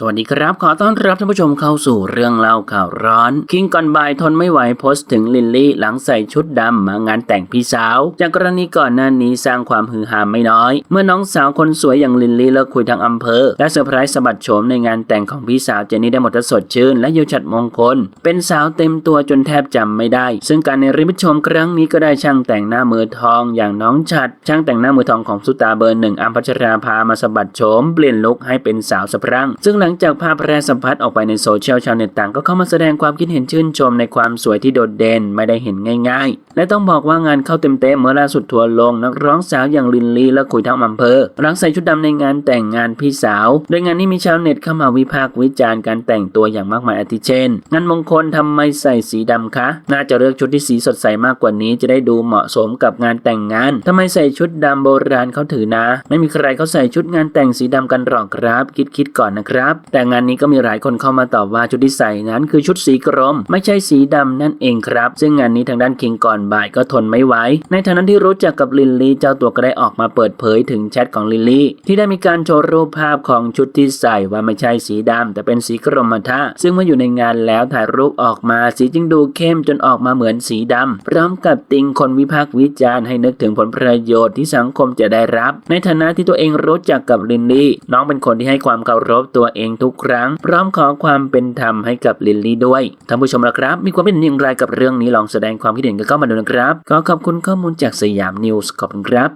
สวัสดีครับ ขอต้อนรับท่านผู้ชมเข้าสู่เรื่องเล่าข่าวร้อน คิงก่อนบ่ายทนไม่ไหวโพสต์ถึงลินลี่หลังใส่ชุดดำมางานแต่งพี่สาว จากกรณีก่อนหน้านี้สร้างความฮือฮาไม่น้อย เมื่อน้องสาวคนสวยอย่างลินลี่เลิกคุยทางอำเภอ และเซอร์ไพรส์สะบัดโฉมในงานแต่งของพี่สาวเจนนี่ได้หมดสดชื่น และเยาวฉัดมงคล เป็นสาวเต็มตัวจนแทบจำไม่ได้ ซึ่งการในริมชมครั้งนี้ก็ได้ช่างแต่งหน้ามือทองอย่างน้องฉัด ช่างแต่งหน้ามือทองของสุตาเบอร์หนึ่งอัมพัชราภามาสะบัดโฉมเปลี่ยนลุคให้เป็นสาวสะพรั่งซึ่งหลังังจากภาพแพร่สัมพัทธ์ออกไปในโซเชียลชาวเน็ตต่างก็เข้ามาแสดงความคิดเห็นชื่นชมในความสวยที่โดดเด่นไม่ได้เห็นง่ายๆ และต้องบอกว่างานเข้าเต็มๆเมื่อล่าสุดทัวร์ลง นักร้องสาวอย่างลินลีและคุยทั้งอำเภอหลังใส่ชุดดำในงานแต่งงานพี่สาว โดยงานนี้มีชาวเน็ตเข้ามาวิพากษ์วิจารณ์การแต่งตัวอย่างมากมายอาทิเช่น งานมงคลทำไมใส่สีดำคะ น่าจะเลือกชุดที่สีสดใสมากกว่านี้จะได้ดูเหมาะสมกับงานแต่งงานทำไมใส่ชุดดำโบราณเขาถือนะ ไม่มีใครเขาใส่ชุดงานแต่งสีดำกันหรอกครับ คิดๆก่อนนะครับแต่งานนี้ก็มีหลายคนเข้ามาตอบว่าชุดที่ใส่นั้นคือชุดสีกรม ไม่ใช่สีดำนั่นเองครับ ซึ่งงานนี้ทางด้านคิงก่อนบ่ายก็ทนไม่ไหวในฐานะที่รู้จักกับลินลี่เจ้าตัวก็ได้ออกมาเปิดเผยถึงแชทของลินลี่ที่ได้มีการโชว์รูปภาพของชุดที่ใส่ว่าไม่ใช่สีดำแต่เป็นสีกรมท่าซึ่งเมื่ออยู่ในงานแล้วถ่ายรูปออกมาสีจึงดูเข้มจนออกมาเหมือนสีดำพร้อมกับติงคนวิพากษ์วิจารณ์ให้นึกถึงผลประโยชน์ที่สังคมจะได้รับ ในฐานะที่ตัวเองรู้จักกับลินลี่น้องเป็นคนที่ให้ความเคารพตัวเองทุกครั้ง พร้อมขอความเป็นธรรมให้กับลิลลี่ด้วยท่านผู้ชมละครับ มีความเป็นอย่างไรกับเรื่องนี้ลองแสดงความคิดเห็นกันเข้ามาดูนะครับ ขอขอบคุณข้อมูลจากสยามนิวส์ขอบคุณครับ